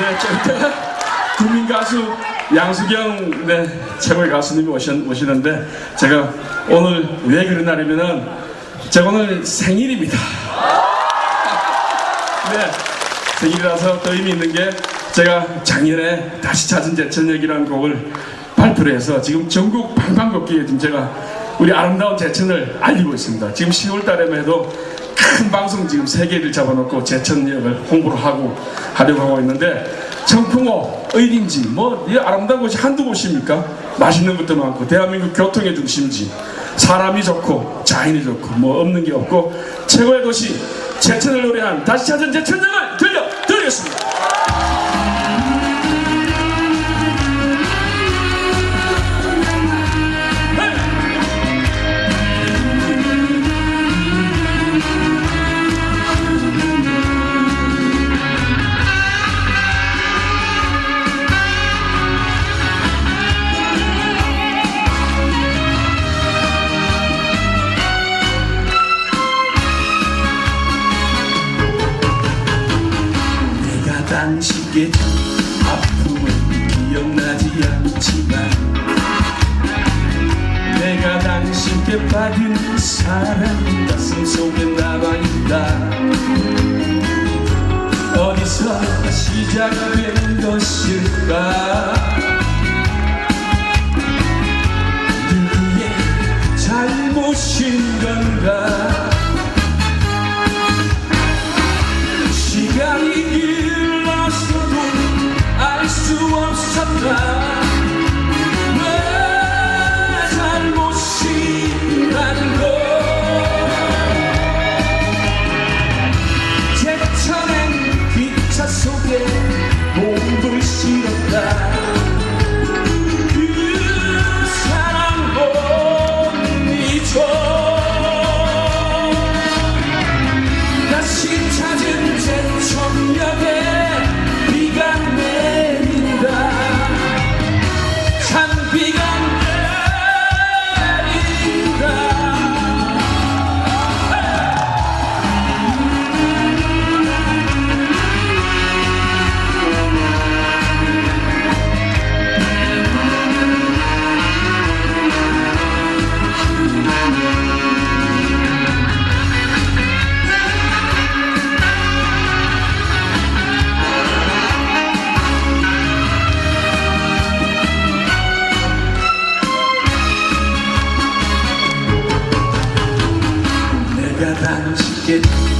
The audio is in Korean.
네, 좀 이따가 국민 가수 양수경 네, 최고의 가수님이 오시, 오시는데 제가 오늘 왜 그런 날이면은 제가 오늘 생일입니다. 네, 생일이라서 또 의미 있는 게 제가 작년에 다시 찾은 제천역이라는 곡을 발표를 해서 지금 전국 방방곡기에 지금 제가 우리 아름다운 제천을 알리고 있습니다. 지금 10월 달에만 해도 큰 방송 지금 세 개를 잡아놓고 제천역을 홍보를 하고 하려고 하고 있는데 청풍호, 의림지 뭐 이 아름다운 곳이 한두 곳입니까? 맛있는 것도 많고 대한민국 교통의 중심지 사람이 좋고 자연이 좋고 뭐 없는 게 없고 최고의 도시 제천을 노래한 다시 찾은 제천역을 들려 드리겠습니다. 받은 사랑 가슴 속에 남아있다. 어디서 시작된 것일까 agarrar no.